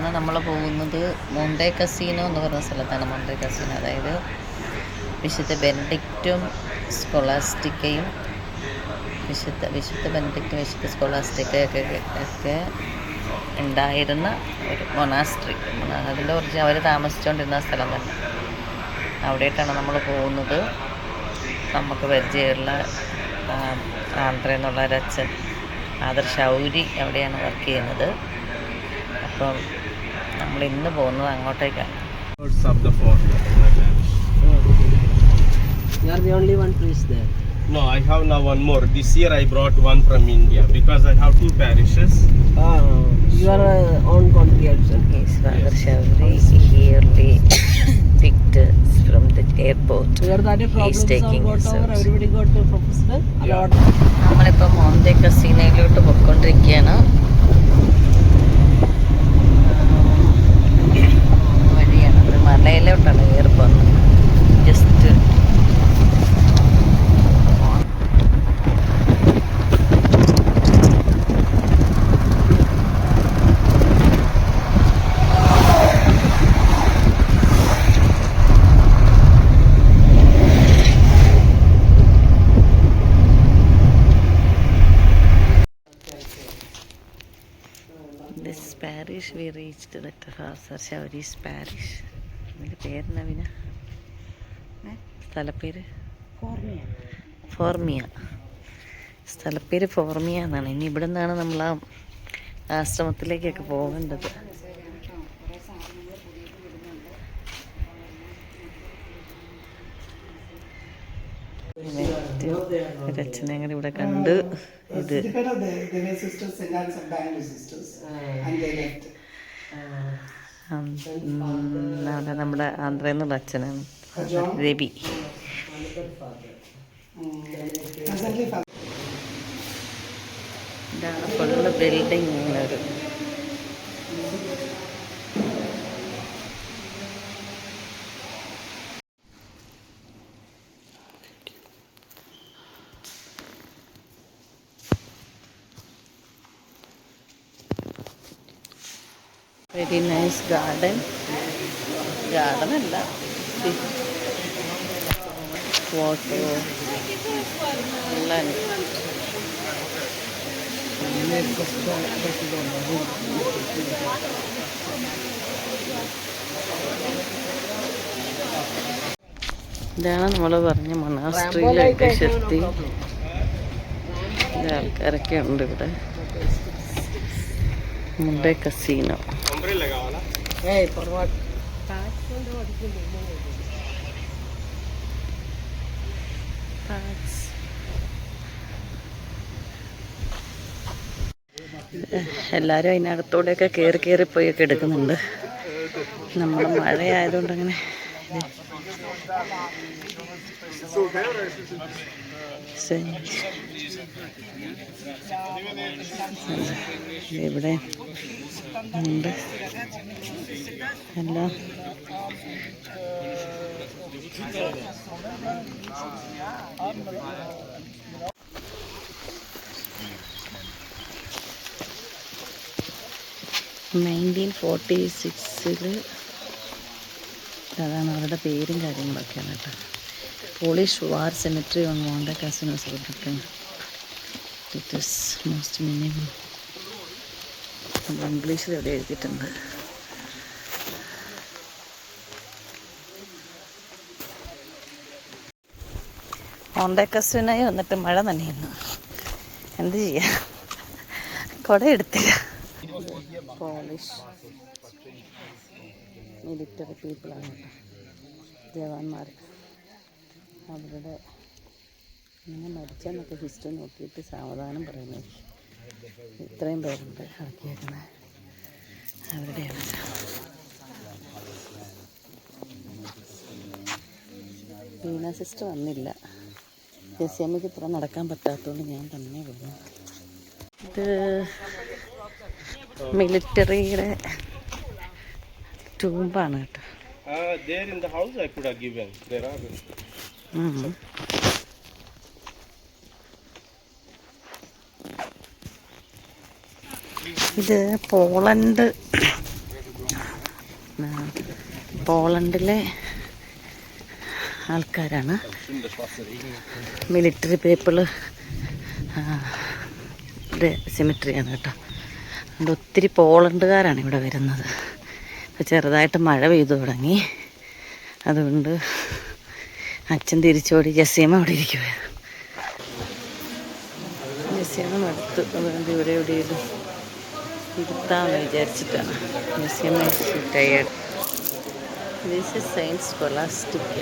ഇന്ന് നമ്മൾ പോകുന്നത് മോണ്ടേ കസീനോ എന്ന് പറഞ്ഞ സ്ഥലത്താണ് മോണ്ടേ കസീനോ അതായത് വിശുദ്ധ ബെൻഡിക്റ്റും സ്കൊളാസ്റ്റിക്കയും വിശുദ്ധ വിശുദ്ധ ബെൻഡിക്റ്റും വിശുദ്ധ സ്കൊളാസ്റ്റിക്കയൊക്കെ ഒക്കെ ഉണ്ടായിരുന്ന ഒരു മൊനാസ്ട്രി അതിന്റെ കുറച്ച് അവർ താമസിച്ചുകൊണ്ടിരുന്ന സ്ഥലം തന്നെ. അവിടേക്കാണ് നമ്മൾ പോകുന്നത്. നമുക്ക് പരിചയമുള്ള ആന്ധ്ര എന്നുള്ള ഒരച്ഛൻ ആദർ ഷൗരി അവിടെയാണ് വർക്ക് ചെയ്യുന്നത്. അപ്പം നമ്മൾ ഇന്ന് പോകുന്നത് അങ്ങോട്ടേക്കാണ് Birds of the fort. You are the only one priest there. No, I have now one more. This year I brought one from India because I have two parishes. Ah, you are uh, own congregation. Yes, Father Shauri yearly picked us from the airport. Where that He's problems taking have got over, results. everybody got the professor. Yeah. നമ്മളിപ്പോൾ മോന്തെ കസീനയിലോട്ട് പൊയ്ക്കൊണ്ടിരിക്കുകയാണ് parish doctor father ഷൗരീസ് parish അതിന്റെ പേരെന്നാ പിന്നെ ഏ? സ്ഥലപ്പേര്? ഫോർമിയ. സ്ഥലപ്പേര് ഫോർമിയ എന്നാണ്. ഇനി ഇവിടെ നിന്നാണ് നമ്മൾ ആ ആശ്രമത്തിലേക്കൊക്കെ പോകേണ്ടത്. ഒരച്ഛനെ അങ്ങനെ ഇവിടെ കണ്ട് ഇത്. സിസ്റ്റേഴ്സ്. Anne's അവിടെ നമ്മുടെ ആന്ധ്രയിൽ നിന്നുള്ള അച്ഛനാണ്. രവി. ഇതാണ് ഫുള്ള് ബിൽഡിംഗ് ഒരു വെരി നൈസ് ഗാർഡൻ. ഗാർഡൻ അല്ല ഫോട്ടോ എല്ലാം. ഇതാണ് നമ്മൾ പറഞ്ഞ മണാസ്ട്രീലൊക്കെ ശക്തി ആൾക്കാരൊക്കെ ഉണ്ട് ഇവിടെ. Hey, for what? എല്ലാവരും അതിനകത്തോടെയൊക്കെ കയറി കയറി പോയൊക്കെ എടുക്കുന്നുണ്ട് നമ്മൾ മഴയായതുകൊണ്ട് അങ്ങനെ. ഇവിടെ ഉണ്ട്. എല്ലാം. നയന്റീൻ ഫോർട്ടി സിക്സിൽ അതാണ് അവരുടെ പേരും കാര്യങ്ങളൊക്കെയാണ് കേട്ടോ. Polish war cemetery on Monte Cassino celebrity it most minimum ഇംഗ്ലീഷിൽ എവിടെ എഴുതിയിട്ടുണ്ട്. മോണ്ട കാസിനായി വന്നിട്ട് മഴ നനയുന്നു. എന്ത് ചെയ്യാം? കുട എടുത്തില്ല പോളിഷ്. മിലിറ്ററി പീപ്പിളാണ് കേട്ടോ. ജവാന്മാർ അവരുടെ ഇങ്ങനെ മരിച്ചെന്നൊക്കെ ഹിസ്റ്ററി നോക്കിയിട്ട് സാവധാനം പറയുന്നത് ഇത്രയും പേരുണ്ട് ഇറക്കിയേക്കുന്നത് അവരുടെയാണ് വീണ സിസ്റ്റർ വന്നില്ല. ജെസിയമ്മയ്ക്ക് ഇത്ര നടക്കാൻ പറ്റാത്തതുകൊണ്ട് ഞാൻ തന്നെ പോകുന്നു ഇത് മിലിറ്ററിയുടെ ടൂമ്പാണ് കേട്ടോ Uh, there in the house I could have given. There are. ഉം. ഇത് പോളണ്ട് പോളണ്ടിലെ ആൾക്കാരാണ് മിലിറ്ററി പീപ്പിൾ സിമിട്രിയാണ് കേട്ടോ അതുകൊണ്ട് ഒത്തിരി പോളണ്ടുകാരാണ് ഇവിടെ വരുന്നത് ഇപ്പം ചെറുതായിട്ട് മഴ പെയ്തു തുടങ്ങി. അതുകൊണ്ട് അച്ഛൻ തിരിച്ചോടി ജസീമ അവിടെ ഇരിക്കുകയാണ് ജസീമ നടത്തു. അതുകൊണ്ട് ഇവിടെ എവിടെയെങ്കിലും ഇരുത്താമെന്ന് വിചാരിച്ചിട്ടാണ്. Jaseema tired this is science Scholastic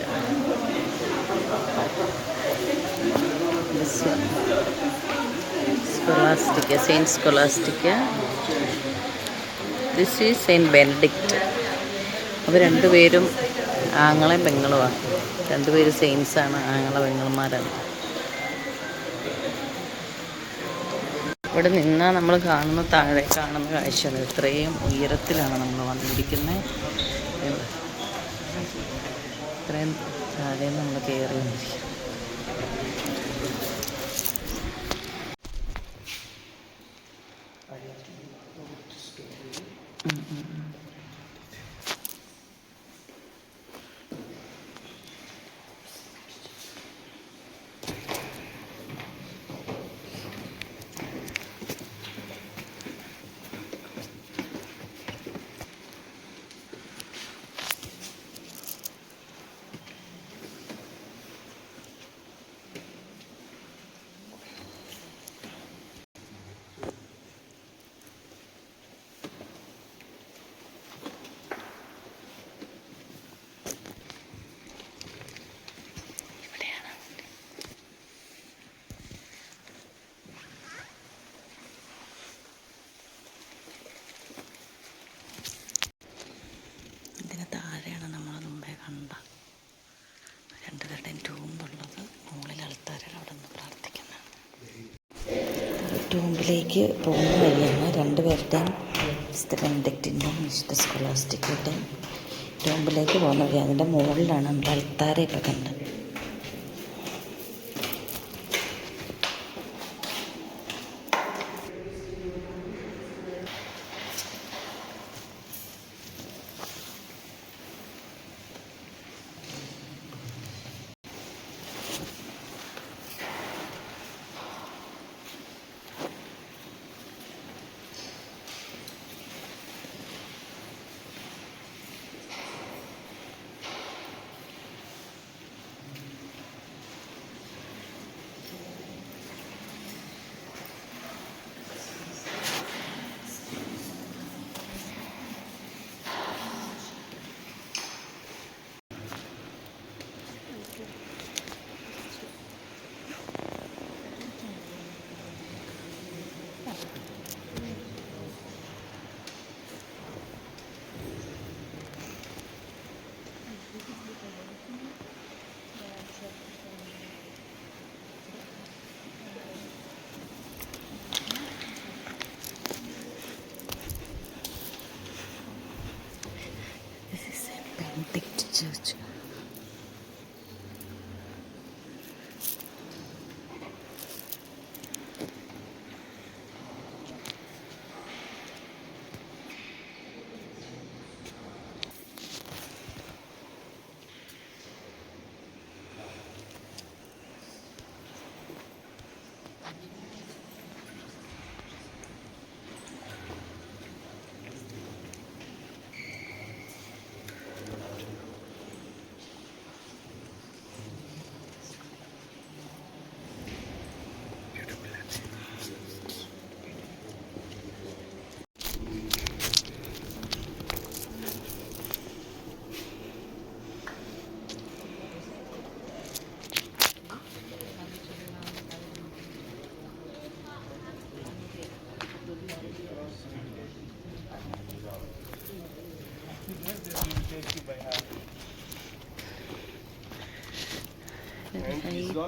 Scholastic Saint Scholastic this is Saint Benedict അവർ രണ്ടുപേരും ആങ്ങളെയും പെങ്ങളുമാണ് രണ്ടുപേരും സെയിൻസാണ് ആങ്ങളെ പെങ്ങളുമാരാണ് ഇവിടെ നിന്നാൽ നമ്മൾ കാണുന്ന താഴെ കാണുന്ന കാഴ്ചയാണ് ഇത്രയും ഉയരത്തിലാണ് നമ്മൾ വന്നിരിക്കുന്നത്. ഇത്രയും താഴെ നമ്മൾ കയറി വന്നിരിക്കും ടൂമ്പിലേക്ക് പോകുന്ന വഴിയാണ് രണ്ടുപേരുടെയും മിസ്റ്റർ ബെനഡിക്റ്റിന്റെയും മിസ്റ്റർ സ്കോളാസ്റ്റിക്കിന്റെയും ടോമ്പിലേക്ക് പോകുന്ന വഴി. അതിന്റെ മുകളിലാണ് നമ്മുടെ അൽത്താരയൊക്കെ കണ്ടത്.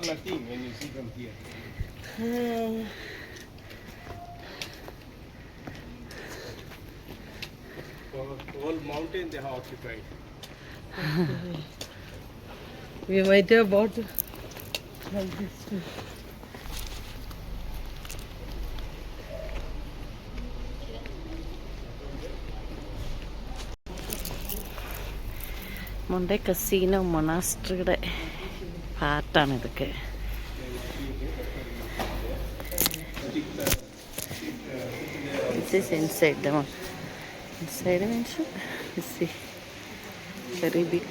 nothing when you see them here. Uh, whole mountain they have occupied. we might have bought like this too. Monday Casino Monastery. പാർട്ടാണ് ഇതൊക്കെ This is inside the one. Inside means you see very big.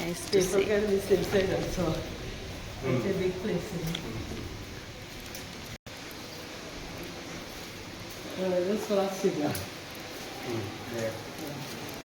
Nice to Look see. at this inside also. It's a big place. Uh, this Was Silla.